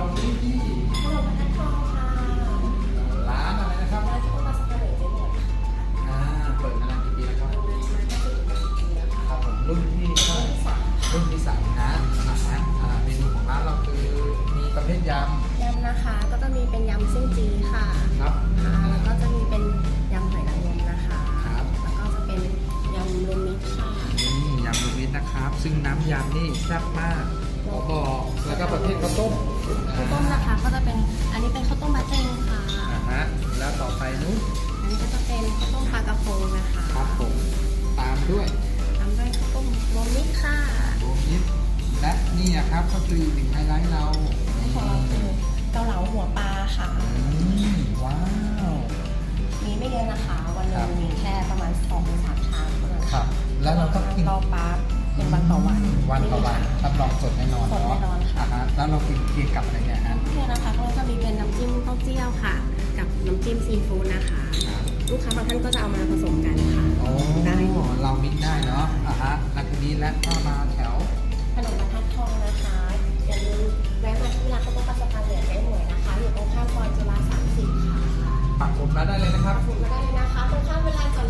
เราที่ที่ขนมพัดทองค่ะร้านอะไรนะครับร้านที่มาสักการะเจ๊หมดอ่เปิดมานานกี่ปีแล้วครับครับผมรุ่นที่เท่าไหร่รุ่นที่สามนะอาหารเมนูของร้านเราคือมีประเภทยำยำนะคะ ก็จะมีเป็นยำเส้จีค่ะครับแล้วก็จะมีเป็นยำหอยนางรมนะคะครับแล้วก็จะเป็นยำรวมิตรค่ยำรวมิตนะครับ ซึ่งน้ำยำนี่แซ่บมากขอบอกแล้วก็ประเภทข้าวต้ม เป็นอันนี้เป็นข้าวต้มบะเจงค่ะ อ่าฮะแล้วต่อไปนู้นอันนี้ก็จะเป็นข้าวต้มปลากระพงนะคะครับผมตามด้วยตามด้วยข้าวต้มรวมมิตรค่ะรวมมิตรและนี่นะครับก็คืออีกหนึ่งไฮไลท์เราของเราคือเกาเหลาหัวปลาค่ะ อืมว้าว มีไม่เยอะนะคะ วันหครันึบงมีแค่ประมาณ2-3ถึงชามเท่านั้นครับ แล้วเราต้องกินรอปลาเป็นวันต่อวัน วันต่อวันรับรองสดแน่นอนสดแน่เนาะนอนค่ะอ่าฮะแล้วเรากินกินกับอะไรเนี่ยฮะเนี่ยนะคะก็จะมีเป็นน้ำจิ้มเต้าเจี้ยวค่ะ กับน้ำจิ้มซีฟู้ดนะคะ ลูกค้าบางท่านก็จะเอามาผสมกันค่ะ โอ้ได้ เรามิกได้เนาะอ่าฮะแล้วทีนี้และก็มาแถว ขนมบรรทัดทองนะคะอย่าลืมแวะมาที่ร้านข้าวต้มปลาสะพานเหนือได้หน่วยนะคะ อยู่ตรงข้ามซอยจุฬา30ค่ะปักผมมาได้เลยนะครับขอบคุณมาได้เลยนะคะตรงข้ามเวลาจอด